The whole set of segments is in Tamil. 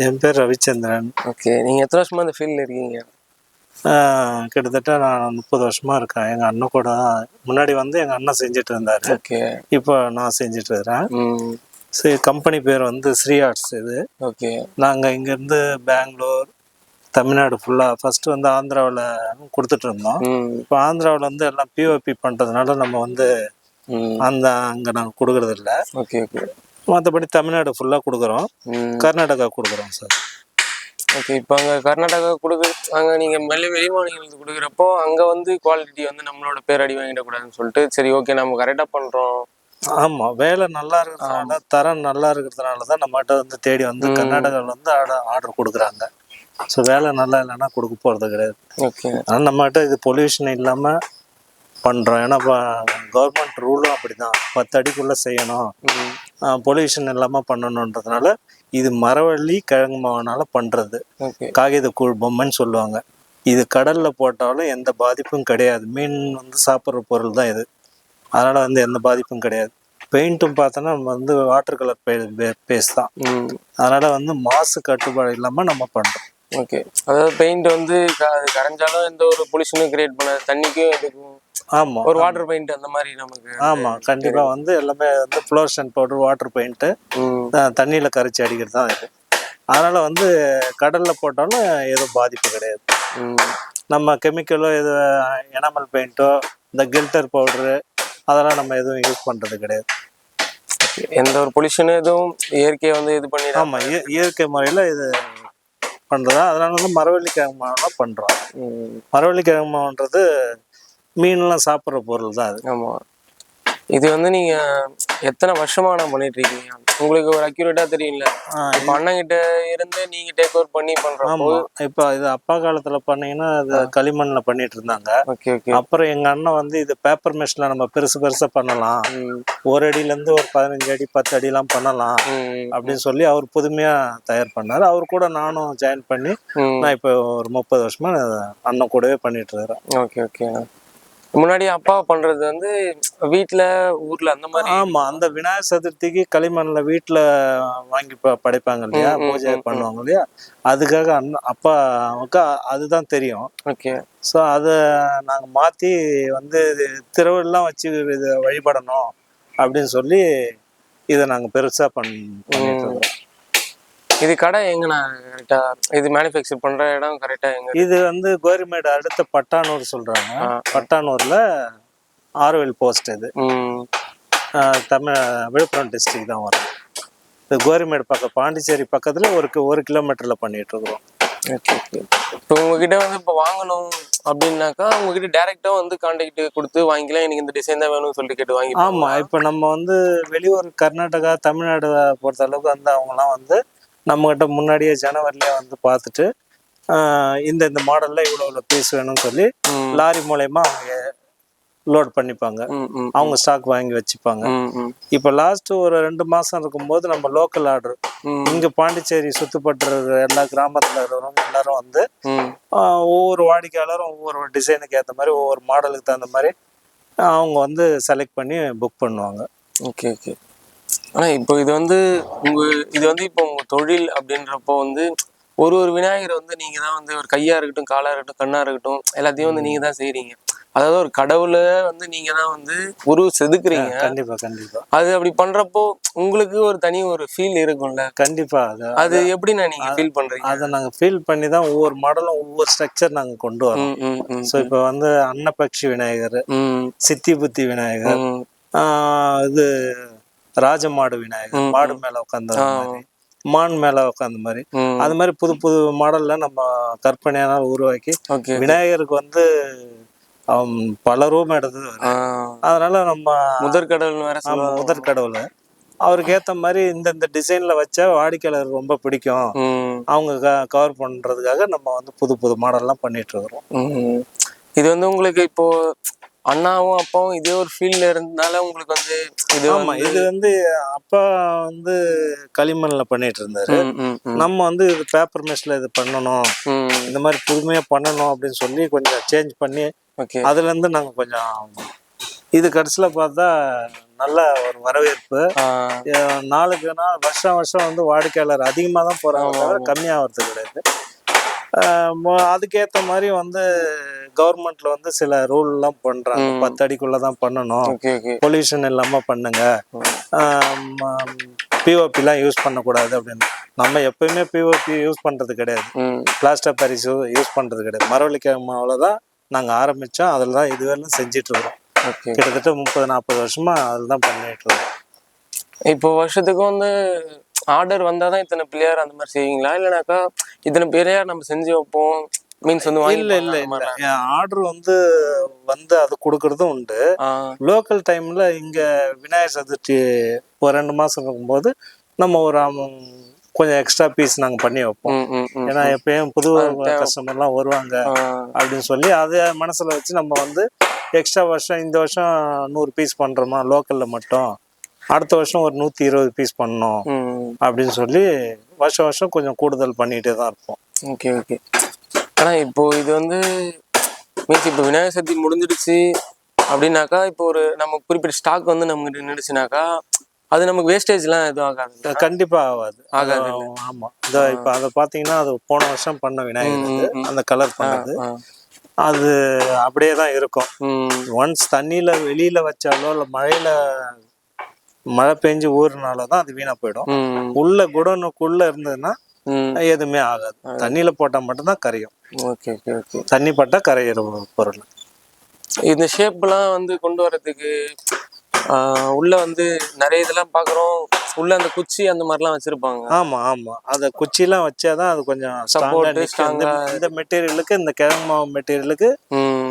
என் பேர் ரவிச்சந்திரன். ஓகே நீங்க எத்தனை வருஷமா இந்த ஃபீல்ட்ல இருக்கீங்க? கிட்டத்தட்ட நான் முப்பது வருஷமா இருக்கேன். எங்க அண்ணன் கூட முன்னாடி வந்து எங்க அண்ணன் செஞ்சுட்டு இருந்தாரு. ஓகே. இப்போ நான் செஞ்சுட்டு இருக்கிறேன். சரி கம்பெனி பேர் வந்து ஸ்ரீ ஆர்ட்ஸ் இது. ஓகே. நாங்கள் இங்கேருந்து பெங்களூர் தமிழ்நாடு ஃபுல்லாக ஃபர்ஸ்ட் வந்து ஆந்திராவில் கொடுத்துட்டு இருந்தோம். இப்போ ஆந்திராவில் வந்து எல்லாம் பிஓபி பண்ணுறதுனால நம்ம வந்து அந்த அங்கே நாங்கள் கொடுக்கறது இல்ல. Okay okay. மற்றபடி தமிழ்நாடு ஃபுல்லாக கொடுக்குறோம். கர்நாடகா கொடுக்குறோம் சார் ஓகே இப்போ அங்கே கர்நாடகா கொடுக்குற அங்கே நீங்கள் வெளி வெளி மாநிலங்களுக்கு கொடுக்குறப்போ அங்கே வந்து குவாலிட்டி வந்து நம்மளோட பேர் அடி வாங்கிடக்கூடாதுன்னு சொல்லிட்டு சரி ஓகே நம்ம கரெக்டாக பண்ணுறோம் ஆமாம் வேலை நல்லா இருக்கிறதுனால தரம் நல்லா இருக்கிறதுனால தான் நம்மகிட்ட வந்து தேடி வந்து கர்நாடகாவில் வந்து ஆர்டர் ஆர்டர் கொடுக்குறாங்க. ஸோ வேலை நல்லா இல்லைன்னா கொடுக்க போகிறது கிடையாது. ஓகே ஆனால் நம்மகிட்ட இது பொல்யூஷன் இல்லாமல் பண்ணுறோம் ஏன்னா கவர்மெண்ட் ரூலும் அப்படி தான் பத்து அடிக்குள்ளே செய்யணும். பொல்யூஷன் இல்லாமல் பண்ணணுன்றதுனால இது மரவள்ளி கிழங்கு மாவுனால பண்ணுறது ஓகே. காகித கூழ் பொம்மைன்னு சொல்லுவாங்க. இது கடலில் போட்டாலும் எந்த பாதிப்பும் கிடையாது. மீன் வந்து சாப்பிட்ற பொருள் தான் இது. அதனால் வந்து எந்த பாதிப்பும் கிடையாது. பெயிண்ட்டும் பார்த்தோன்னா நம்ம வந்து வாட்டர் கலர் பே பேஸ் தான். அதனால் வந்து மாசு கட்டுப்பாடு இல்லாமல் நம்ம பண்ணுறோம் ஓகே. அதாவது பெயிண்ட் வந்து கரைஞ்சாலும் எந்த ஒரு பொல்யூஷனும் கிரியேட் பண்ணாது. தண்ணிக்கும் எதுக்கும் ஆமாம் ஒரு வாட்டர் பெயிண்ட் அந்த மாதிரி நமக்கு ஆமாம் கண்டிப்பாக வந்து எல்லாமே வந்து ஃப்ளோர்ஷன் பவுடர் வாட்டர் பெயிண்ட்டு தண்ணியில் கரைச்சி அடிக்கிறது தான் இது. அதனால் வந்து கடலில் போட்டாலும் எதுவும் பாதிப்பு கிடையாது. நம்ம கெமிக்கலோ எது எனாமல் பெயிண்ட்டோ இந்த கில்டர் பவுடரு அதெல்லாம் நம்ம எதுவும் யூஸ் பண்ணுறது கிடையாது. எந்த ஒரு பொல்யூஷனும் எதுவும் இயற்கையை வந்து இது பண்ணி ஆமாம் இயற்கை முறையில் இது பண்ணுறதா அதனால வந்து மரவள்ளி கிழங்கு மாவுலாம் பண்ணுறோம் மரவள்ளி கிழங்கு மாவுன்றது மீன்லாம் சாப்பிட்ற பொருள் தான் அது. ஆமா. இது வந்து நீங்க எத்தனை வருஷமா நான் பண்ணிட்டு இருக்கீங்க உங்களுக்கு ஒரு அக்யூரேட்டா தெரியும்ல. இப்ப அண்ணன் கிட்ட இருந்து நீங்க டேக் ஓவர் பண்ணி பண்றப்போ ஆமாம் இப்போ இது அப்பா காலத்தில் பண்ணீங்கன்னா அது களிமண்ணில் பண்ணிட்டு இருந்தாங்க ஓகே ஓகே. அப்புறம் எங்கள் அண்ணன் வந்து இது பேப்பர் மெஷில் நம்ம பெருசு பெருசாக பண்ணலாம். ஒரு அடியிலேருந்து ஒரு பதினஞ்சு அடி பத்து அடிலாம் பண்ணலாம் அப்படின்னு சொல்லி அவர் புதுமையாக தயார் பண்ணார். அவர் கூட நானும் ஜாயின் பண்ணி நான் இப்போ ஒரு முப்பது வருஷமா அண்ணன் கூடவே பண்ணிட்டு இருக்கிறேன் ஓகே ஓகே. முன்னாடி அப்பா பண்றது வந்து வீட்ல ஊர்ல அந்த மாதிரி. ஆமா அந்த விநாயகர் சதுர்த்திக்கு களிமண்ல வீட்டுல வாங்கி படைப்பாங்க இல்லையா? பூஜை பண்ணுவாங்க இல்லையா? அதுக்காக அப்பாவுக்கு அதுதான் தெரியும். ஓகே. ஸோ அதை நாங்க மாத்தி வந்து இது திருவிழாம் வச்சு இது வழிபடணும் அப்படின்னு சொல்லி இதை நாங்க பெருசா பண் பண்ணிட்டு இருக்கிறோம் இது கடை எங்கண்ணா? கரெக்டா இது மேனுஃபேக்சர் பண்ற இடம் கரெக்டா எங்க இது வந்து கோரிமேடு அடுத்த பட்டானூர் சொல்றாங்க. பட்டானூர்ல ஆரோவில் போஸ்ட் இது. தமிழ் விழுப்புரம் டிஸ்ட்ரிக்ட் தான் வரும். இது கோரிமேடு பக்கம் பாண்டிச்சேரி பக்கத்துல ஒரு ஒரு கிலோமீட்டர்ல பண்ணிட்டு இருக்கிறோம். இப்போ உங்ககிட்ட வந்து இப்போ வாங்கணும் அப்படின்னாக்கா உங்ககிட்ட டேரெக்டா வந்து கான்டாக்ட் கொடுத்து வாங்கிக்கலாம். எனக்கு இந்த டிசைன் தான் வேணும்னு சொல்லிட்டு கேட்டு வாங்கி ஆமா இப்ப நம்ம வந்து வெளியூர் கர்நாடகா தமிழ்நாடு பொறுத்த அளவுக்கு வந்து அவங்கலாம் வந்து நம்மகிட்ட முன்னாடியே ஜனவரிலேயே வந்து பார்த்துட்டு இந்த இந்த மாடல்ல இவ்வளோ இவ்வளோ பீஸ் வேணும்னு சொல்லி லாரி மூலயமா அவங்க லோட் பண்ணிப்பாங்க. அவங்க ஸ்டாக் வாங்கி வச்சுப்பாங்க. இப்போ லாஸ்ட் ஒரு ரெண்டு மாசம் இருக்கும்போது நம்ம லோக்கல் ஆர்டர் இங்க பாண்டிச்சேரி சுத்துப்பட்டு இருக்கிற எல்லா கிராமத்துல இருக்கிறவங்க எல்லாரும் வந்து ஒவ்வொரு வாடிக்கையாளரும் ஒவ்வொரு டிசைனுக்கு ஏற்ற மாதிரி ஒவ்வொரு மாடலுக்கு தகுந்த மாதிரி அவங்க வந்து செலக்ட் பண்ணி புக் பண்ணுவாங்க. Okay okay. ஆனா இப்போ இது வந்து உங்க இது வந்து இப்போ உங்க தொழில் அப்படின்றப்போ வந்து ஒரு ஒரு விநாயகரை வந்து நீங்க தான் வந்து ஒரு கையா இருக்கட்டும் காலா இருக்கட்டும் கண்ணா இருக்கட்டும் எல்லாத்தையும் வந்து நீங்க தான் செய்றீங்க. அதாவது ஒரு கடவுளை வந்து நீங்க தான் வந்து உருவ செதுக்குறீங்க. கண்டிப்பா கண்டிப்பா. அது அப்படி பண்றப்போ உங்களுக்கு ஒரு தனி ஒரு ஃபீல் இருக்கும்ல. கண்டிப்பா அது அது எப்படிண்ணா நீங்க ஃபீல் பண்றீங்க? அதை நாங்க ஃபீல் பண்ணி தான் ஒவ்வொரு மாடலும் ஒவ்வொரு ஸ்ட்ரக்சர் நாங்க கொண்டு வரோம். ஸோ இப்போ வந்து அன்னபக்ஷி விநாயகர் சித்தி புத்தி விநாயகர் இது ராஜமாடு விநாயகர் மாடு மேல உட்காந்த மாதிரி மான் மேல உட்காந்த மாதிரி. அது மாதிரி புது புது மாடல்ல நம்ம கற்பனையான உருவாக்கி விநாயகருக்கு வந்து அவன் பல ரூம் எடுத்தது அதனால நம்ம முதற் கடவுள்னு வேற ஆமா, சொல்லுவாங்க. முதற் கடவுள். அவருக்கு ஏத்த மாதிரி இந்த இந்த டிசைன்ல வச்சா வாடிக்கையாளர் ரொம்ப பிடிக்கும். அவங்க கவர் பண்றதுக்காக நம்ம வந்து புது புது மாடல்லாம் பண்ணிட்டு இருக்கிறோம். இது வந்து உங்களுக்கு இப்போ அண்ணாவும் அப்பாவும் இதே ஒரு ஃபீல்ட்ல இருந்தனால உங்களுக்கு வந்து இது ஆமா இது வந்து அப்பா வந்து களிமண்ல பண்ணிட்டு இருந்தாரு. நம்ம வந்து இது பேப்பர் மெஷ்ல இது பண்ணணும். இந்த மாதிரி புதுமையா பண்ணணும் அப்படின்னு சொல்லி கொஞ்சம் சேஞ்ச் பண்ணி அதுல இருந்து நாங்க கொஞ்சம் இது கடைசியில பார்த்தா நல்ல ஒரு வரவேற்பு. நாளுக்கு நாள் வருஷம் வருஷம் வந்து வாடிக்கையாளர் அதிகமாக தான் போகிறாங்க தவிர கம்மியாகிறது கிடையாது. அதுக்கேத்த மாதிரி வந்து கவர்மெண்ட்ல வந்து சில ரூல்லாம் பண்றாங்க. பத்து அடிக்குள்ள தான் பண்ணணும். பொல்யூஷன் இல்லாம பண்ணுங்க. பிஓபிலாம் யூஸ் பண்ணக்கூடாது அப்படின்னு. நம்ம எப்பயுமே பிஓபி யூஸ் பண்றது கிடையாது. பிளாஸ்டர் பரிசு யூஸ் பண்றது கிடையாது. மரவள்ளிக்கிழ மாவில் தான் நாங்கள் ஆரம்பித்தோம் அதில் தான் இதுவரையிலும் செஞ்சுட்டு இருக்கோம் கிட்டத்தட்ட முப்பது நாற்பது வருஷமா அதில் தான் பண்ணிட்டு இருக்கோம். இப்போ வருஷத்துக்கு வந்து ஆர்டர் வந்தாதான் இத்தனை பிள்ளையார் அந்த மாதிரி செய்வீங்களா? இல்லைனாக்கா இத்தனை பிள்ளையார் நம்ம செஞ்சு வைப்போம். மீன்ஸ் வந்து இல்ல இல்ல ஆர்டர் வந்து வந்து அது கொடுக்கறதும் உண்டு. லோக்கல் டைம்ல இங்க விநாயகர் சதுர்த்தி ஒரு ரெண்டு மாசம் இருக்கும்போது நம்ம ஒரு கொஞ்சம் எக்ஸ்ட்ரா பீஸ் நாங்க பண்ணி வைப்போம். ஏன்னா எப்பயும் புது கஸ்டமர்லாம் வருவாங்க அப்படின்னு சொல்லி அதை மனசுல வச்சு நம்ம வந்து எக்ஸ்ட்ரா வருஷம் இந்த வருஷம் நூறு பீஸ் பண்றோமா? லோக்கல்ல மட்டும். அடுத்த வருஷம் ஒரு நூத்தி இருபது பீஸ் பண்ணோம் அப்படின்னு சொல்லி வருஷம் வருஷம் கொஞ்சம் கூடுதல் பண்ணிட்டே தான் இருப்போம். Okay okay. ஆனா இப்போ இது வந்து மீன்ஸ் இப்போ விநாயகர் சதுர்த்தி முடிஞ்சிடுச்சு அப்படின்னாக்கா இப்போ ஒரு நம்ம குறிப்பிட்ட ஸ்டாக் வந்து நமக்கு நின்றுச்சுனாக்கா அது நமக்கு வேஸ்டேஜ்லாம் எதுவும் ஆகாது கண்டிப்பா ஆகாது. ஆகாது அது, ஆமா. இந்த இப்ப அதை பாத்தீங்கன்னா அது போன வருஷம் பண்ண விநாயகர் இது. அந்த கலர் பண்ணது. அது அப்படியே தான் இருக்கும். ஒன்ஸ் தண்ணியில வெளியில வச்சாலோ இல்ல மழையில மழை பெஞ்சு ஊறுனால தான் அது வீணா போயிடும். உள்ள குடோனுக்குள்ள இருந்ததுன்னா எதுவுமே ஆகாது. தண்ணியில போட்டா மட்டும்தான் கரையும். Okay okay okay. தண்ணி பட்டா கரையிற பொருள். இந்த ஷேப்லாம் வந்து கொண்டு வரதுக்கு உள்ள வந்து நிறைய இதெல்லாம் பார்க்குறோம் உள்ள அந்த குச்சி அந்த மாதிரிலாம் வச்சிருப்பாங்க. ஆமா ஆமா. அத குச்சிலாம் வச்சாதான் அது கொஞ்சம் நிக்கும். இந்த- மெட்டீரியலுக்கு இந்த கிழங்கு மாவு மெட்டீரியலுக்கு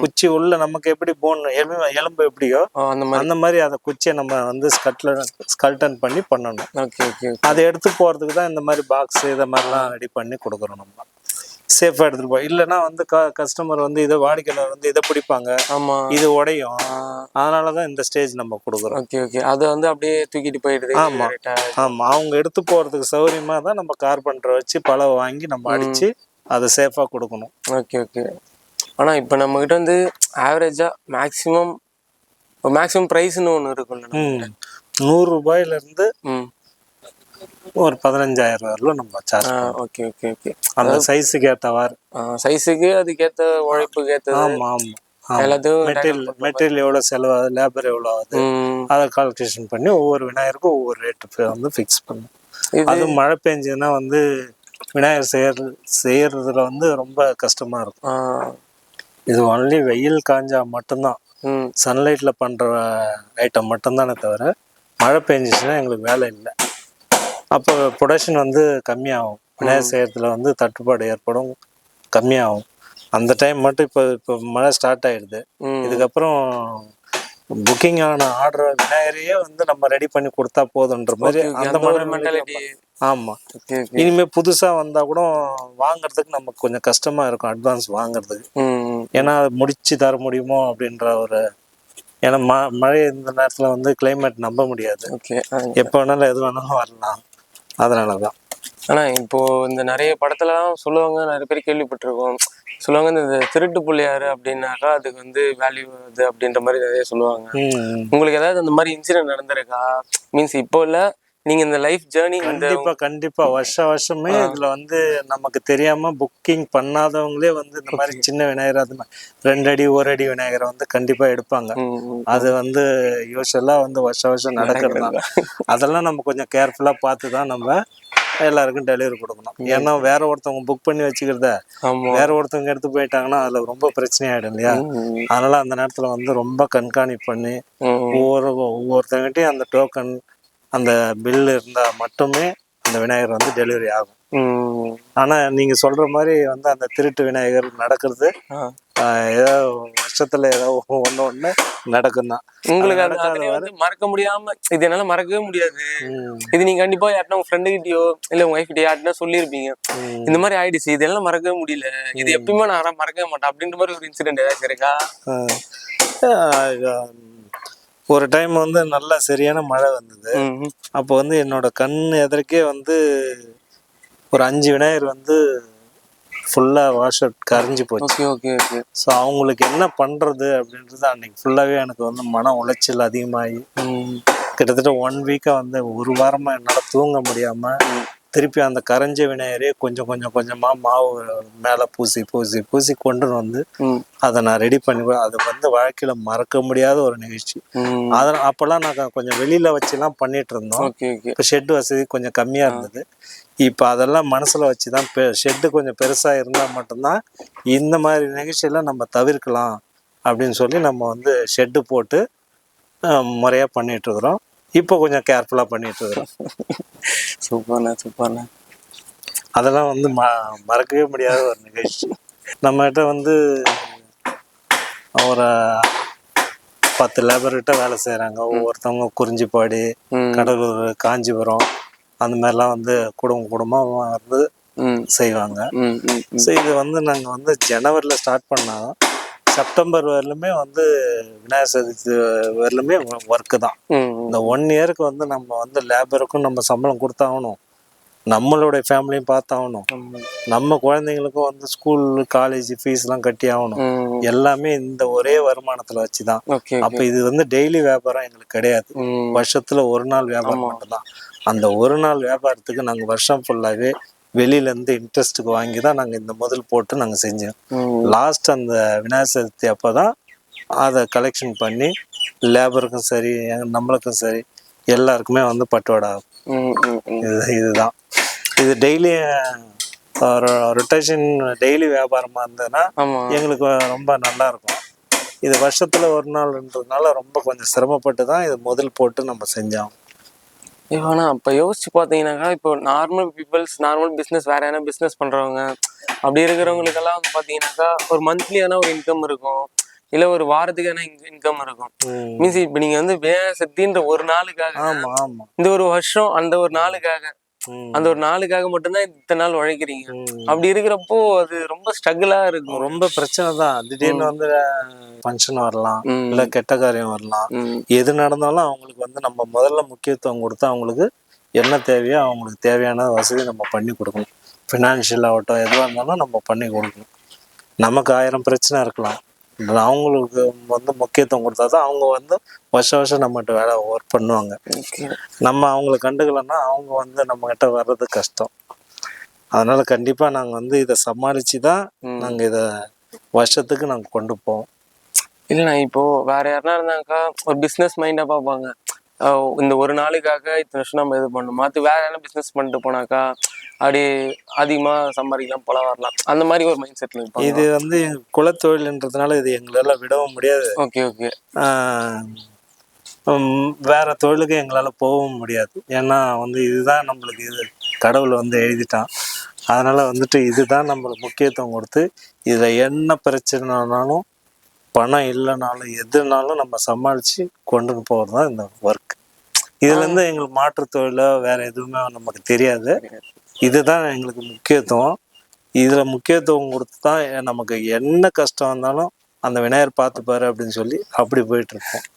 குச்சி உள்ள நமக்கு எப்படி போன் எலும்பு எலும்பு எப்படியோ அந்த மாதிரி. அந்த மாதிரி அந்த குச்சியை நம்ம வந்து ஸ்கட்ல ஸ்கல்டன் பண்ணி பண்ணணும். ஓகே ஓகே அதை எடுத்து போறதுக்கு தான் இந்த மாதிரி பாக்ஸ் இதை மாதிரிலாம் ரெடி பண்ணி கொடுக்குறோம் நம்ம. சேஃபா எடுத்துட்டு போய் இல்லைன்னா வந்து கஸ்டமர் வந்து இதை வாடிக்கையாளர் வந்து இதை பிடிப்பாங்க. ஆமா. இது உடையும். அதனால தான் இந்த ஸ்டேஜ் நம்ம கொடுக்குறோம். ஓகே ஓகே அதை வந்து அப்படியே தூக்கிட்டு போயிடுது. ஆமா. direct ஆ. ஆமா. அவங்க எடுத்து போறதுக்கு சௌகரியமா தான் நம்ம கார்பெண்டரை வச்சு பழம் வாங்கி நம்ம அடிச்சு அதை சேஃபா கொடுக்கணும். ஓகே ஓகே ஆனா இப்போ நம்ம கிட்ட வந்து ஆவரேஜா மேக்ஸிமம் மேக்ஸிமம் ப்ரைஸ்னு ஒன்று இருக்கும்ல. நூறு ரூபாயில இருந்து ம். ஒரு பதினஞ்சாயிரம் ரூபாயில நம்ம சார்ஜ் ஓகே ஓகே ஓகே அந்த சைஸுக்கு ஏத்தவாறு சைஸுக்கு அதுக்கேற்ற உழைப்புக்கு ஏற்றது ஆமா ஆமா எல்லாத்தையும் மெட்டீரியல் மெட்டீரியல் எவ்வளவு செலவாகுது லேபர் எவ்வளவு ஆகுது அதை கால்குலேஷன் பண்ணி ஒவ்வொரு விநாயகருக்கும் ஒவ்வொரு ரேட்டு வந்து ஃபிக்ஸ் பண்ணும் அது மழை பெஞ்சதுன்னா வந்து விநாயகர் செய்யறது செய்யறதுல வந்து ரொம்ப கஷ்டமா இருக்கும். இது ஒன்லி வெயில் காஞ்சா மட்டும்தான். ம். சன்லைட்ல பண்ற ஐட்டம் மட்டும்தானே தவிர மழை பெஞ்சிச்சுன்னா எங்களுக்கு வேலை இல்லை. அப்போ ப்ரொடக்ஷன் வந்து கம்மியாகும். விநாயகர் செய்யறதுல வந்து தட்டுப்பாடு ஏற்படும் கம்மியாகும். அந்த டைம் மட்டும் இப்போ இப்போ மழை ஸ்டார்ட் ஆயிடுது. ம். இதுக்கப்புறம் புக்கிங் ஆன ஆர்டர் விநாயகரையே வந்து நம்ம ரெடி பண்ணி கொடுத்தா போதுன்ற மாதிரி. அந்த மாதிரி. ஆமா. Okay okay. இனிமே புதுசா வந்தா கூட வாங்குறதுக்கு நமக்கு கொஞ்சம் கஷ்டமா இருக்கும் அட்வான்ஸ் வாங்குறதுக்கு. ஏன்னா அது முடிச்சு தர முடியுமோ அப்படின்ற ஒரு ஏன்னா ம மழை இந்த நேரத்துல வந்து கிளைமேட் நம்ப முடியாது. ஓகே எப்போ வேணாலும் எது வேணாலும் வரலாம். அதனால தான் ஆனா இப்போ இந்த நிறைய படத்துலலாம் சொல்லுவாங்க நிறைய பேர் கேள்விப்பட்டிருக்கோம். சொல்லுவாங்க இந்த திருட்டு புள்ளியாரு அப்படின்னாக்கா அதுக்கு வந்து வேல்யூ அது அப்படின்ற மாதிரி நிறைய சொல்லுவாங்க. உங்களுக்கு ஏதாவது அந்த மாதிரி இன்சிடென்ட் நடந்திருக்கா? மீன்ஸ் இப்போ இல்ல நீங்க இந்த லைஃப் ஜேர்னி கண்டிப்பா கண்டிப்பா. வருஷ வருஷமே இதுல வந்து நமக்கு தெரியாம புக்கிங் பண்ணாதவங்களே வந்து இந்த மாதிரி சின்ன விநாயகர் அது ரெண்டு அடி ஒரு அடி விநாயகரை வந்து கண்டிப்பா எடுப்பாங்க. அது வந்து யூஸ்வலா வந்து வருஷ வருஷம் நடக்கிறதுனால அதெல்லாம் நம்ம கொஞ்சம் கேர்ஃபுல்லா பார்த்து தான் நம்ம எல்லாருக்கும் டெலிவரி கொடுக்கணும். ஏன்னா வேற ஒருத்தவங்க புக் பண்ணி வச்சுக்கிறத வேற ஒருத்தவங்க எடுத்து போயிட்டாங்கன்னா அதுல ரொம்ப பிரச்சனை ஆயிடும் இல்லையா அதனால அந்த நேரத்துல வந்து ரொம்ப கண்காணிப்பு பண்ணி ஒவ்வொரு ஒவ்வொருத்தவங்கிட்டையும் அந்த டோக்கன் அந்த பில் இருந்தா மட்டுமே அந்த விநாயகர் வந்து டெலிவரி ஆகும். ஆனா நீங்க சொல்ற மாதிரி வந்து அந்த திருட்டு விநாயகர் நடக்கிறது ஏதோ வருஷத்துல ஏதோ ஒண்ணு ஒண்ணு நடக்கும் தான் உங்களுக்கு அது வந்து மறக்க முடியாம இது என்னால மறக்கவே முடியாது. இது நீங்க கண்டிப்பா யார்ட்டா உங்க ஃப்ரெண்டு கிட்டயோ இல்ல உங்க ஒய்ஃப் கிட்டயோ யார்ட்டா சொல்லியிருப்பீங்க. இந்த மாதிரி ஆயிடுச்சு. இதெல்லாம் மறக்கவே முடியல. இது எப்பயுமே நான் மறக்கவே மாட்டேன். அப்படின்ற மாதிரி ஒரு இன்சிடென்ட் ஏதாச்சும் இருக்கா? ஒரு டைம் வந்து நல்லா சரியான மழை வந்தது. அப்போ வந்து என்னோட கண் எதற்கே வந்து ஒரு அஞ்சு விநாயகர் வந்து ஃபுல்லா வாஷ் அவுட் கரைஞ்சு போச்சு. Okay okay okay. ஸோ அவங்களுக்கு என்ன பண்றது அப்படின்றது அன்னைக்கு ஃபுல்லாவே எனக்கு வந்து மன உளைச்சல் அதிகமாகி கிட்டத்தட்ட ஒன் வீக்காக வந்து ஒரு வாரமாக என்னால் தூங்க முடியாமல் திருப்பி அந்த கரைஞ்ச விநாயகரே கொஞ்சம் கொஞ்சம் கொஞ்சமாக மாவு மேலே பூசி பூசி பூசி கொண்டு வந்து அதை நான் ரெடி பண்ணி அது வந்து வாழ்க்கையில் மறக்க முடியாத ஒரு நிகழ்ச்சி. அதை அப்போல்லாம் நாங்கள் கொஞ்சம் வெளியில் வச்சுலாம் பண்ணிட்டு இருந்தோம். இப்போ ஷெட் வசதி கொஞ்சம் கம்மியாக இருந்தது. இப்போ அதெல்லாம் மனசில் வச்சு தான் பெ ஷெட்டு கொஞ்சம் பெருசாக இருந்தால் மட்டும்தான் இந்த மாதிரி நிகழ்ச்சியெல்லாம் நம்ம தவிர்க்கலாம் அப்படின்னு சொல்லி நம்ம வந்து ஷெட்டு போட்டு முறையாக பண்ணிகிட்ருக்குறோம் இப்போ கொஞ்சம் கேர்ஃபுல்லாக பண்ணிகிட்ருக்குறோம் சூப்பர்ண்ணா சூப்பர்ண்ணா. அதெல்லாம் வந்து ம மறக்கவே முடியாத ஒரு நிகழ்ச்சி. நம்மகிட்ட வந்து ஒரு பத்து லேபர்கிட்ட வேலை செய்கிறாங்க ஒவ்வொருத்தவங்க குறிஞ்சிப்பாடி கடலூர் காஞ்சிபுரம் அந்த மாதிரிலாம் வந்து குடும்பம் குடும்பமாக வந்து செய்வாங்க. ஸோ இது வந்து நாங்கள் வந்து ஜனவரியில் ஸ்டார்ட் பண்ணால் செப்டம்பர் வரலுமே வந்து விநாயகர் சதுர்த்தி வரலுமே ஒர்க்கு தான். இந்த ஒன் இயருக்கு வந்து நம்ம வந்து லேபருக்கும் நம்ம சம்பளம் கொடுத்தாகணும். நம்மளுடைய ஃபேமிலியும் பார்த்தாகணும். நம்ம குழந்தைங்களுக்கும் வந்து ஸ்கூல் காலேஜ் ஃபீஸ்லாம் கட்டி ஆகணும். எல்லாமே இந்த ஒரே வருமானத்தில் வச்சு தான். அப்போ இது வந்து டெய்லி வியாபாரம் எங்களுக்கு கிடையாது. வருஷத்துல ஒரு நாள் வியாபாரம் மட்டும்தான் அந்த ஒரு நாள் வியாபாரத்துக்கு நாங்க வருஷம் ஃபுல்லாவே வெளியில இருந்து இன்ட்ரெஸ்ட்டுக்கு வாங்கி தான் நாங்க இந்த முதல் போட்டு நாங்க செஞ்சோம். லாஸ்ட் அந்த விநாயகர் சதுர்த்தி அப்பதான் அதை கலெக்ஷன் பண்ணி லேபருக்கும் சரி நம்மளுக்கும் சரி எல்லாருக்குமே வந்து ம் இது இதுதான். இது டெய்லி ரொட்டேஷன் டெய்லி வியாபாரமா இருந்ததுன்னா எங்களுக்கு ரொம்ப நல்லா இருக்கும். இது வருஷத்துல ஒரு நாள்ன்றதுனால ரொம்ப கொஞ்சம் சிரமப்பட்டு தான் இது முதல் போட்டு நம்ம செஞ்சோம். இப்போ ஆனா அப்ப யோசிச்சு பாத்தீங்கன்னாக்கா இப்போ நார்மல் பீப்புள்ஸ் நார்மல் பிசினஸ் வேற என்ன பிசினஸ் பண்றவங்க அப்படி இருக்கிறவங்களுக்கெல்லாம் வந்து பாத்தீங்கன்னாக்கா ஒரு மந்த்லியான ஒரு இன்கம் இருக்கும். இல்ல ஒரு வாரத்துக்கான இன்கம் இருக்கும். மீன்ஸ் இப்ப நீங்க வந்து விநாயகர் சதுர்த்தின்ற ஒரு நாளுக்காக இந்த ஒரு வருஷம் அந்த ஒரு நாளுக்காக. அந்த ஒரு நாளுக்காக மட்டும்தான் இத்தனை நாள் உழைக்கிறீங்க. அப்படி இருக்கிறப்போ அது ரொம்ப ஸ்ட்ரகிளா இருக்கும். ரொம்ப பிரச்சனை தான். திடீர்னு வந்து ஃபங்க்ஷன் வரலாம். இல்ல கெட்ட காரியம் வரலாம். எது நடந்தாலும் அவங்களுக்கு வந்து நம்ம முதல்ல முக்கியத்துவம் கொடுத்து அவங்களுக்கு என்ன தேவையோ அவங்களுக்கு தேவையான வசதி நம்ம பண்ணி கொடுக்கணும். ஃபினான்ஷியல் ஆகட்டும் எதுவாக இருந்தாலும் நம்ம பண்ணி கொடுக்கணும். நமக்கு ஆயிரம் பிரச்சனை இருக்கலாம். அவங்களுக்கு வந்து முக்கியத்துவம் கொடுத்தா தான் அவங்க வந்து வருஷம் வருஷம் நம்மகிட்ட வேலை ஒர்க் பண்ணுவாங்க. நம்ம அவங்கள கண்டுக்கலன்னா அவங்க வந்து நம்மகிட்ட வர்றது கஷ்டம். அதனால கண்டிப்பா நாங்க வந்து இதை சமாளிச்சு தான் ம். நாங்க இதை வருஷத்துக்கு நாங்க கொண்டு போவோம். இல்லைண்ணா இப்போ வேற யாருனா இருந்தாக்கா ஒரு பிசினஸ் மைண்டா பார்ப்பாங்க. இந்த ஒரு நாளுக்காக இத்தனை வருஷம் நம்ம இது பண்ணணும் மாத்து வேற என்ன பிசினஸ் பண்ணிட்டு போனாக்கா அப்படி அதிகமா சம்பாதிக்கலாம் போல வரலாம். அந்த மாதிரி ஒரு மைண்ட் செட்ல இருப்பாங்க இது வந்து குலத்தொழில்ன்றதுனால இது எங்களால விடவும் முடியாது. Okay okay. வேற தொழிலுக்கு எங்களால போகவும் முடியாது. ஏன்னா வந்து இதுதான் நம்மளுக்கு இது. கடவுள் வந்து எழுதிட்டான். அதனால வந்துட்டு இதுதான் நம்மளுக்கு முக்கியத்துவம் கொடுத்து இதுல என்ன பிரச்சனைனாலும் பணம் இல்லைனாலும் எதுனாலும் நம்ம சமாளித்து கொண்டு போகிறது தான் இந்த ஒர்க் இதுலேருந்து எங்களுக்கு மாற்று தொழிலோ வேறு எதுவுமே நமக்கு தெரியாது. இதுதான் எங்களுக்கு முக்கியத்துவம். இதில் முக்கியத்துவம் கொடுத்து தான் நமக்கு என்ன கஷ்டம் வந்தாலும் அந்த விநாயகர் பார்த்துப்பாரு அப்படின்னு சொல்லி அப்படி போயிட்டுருக்கோம்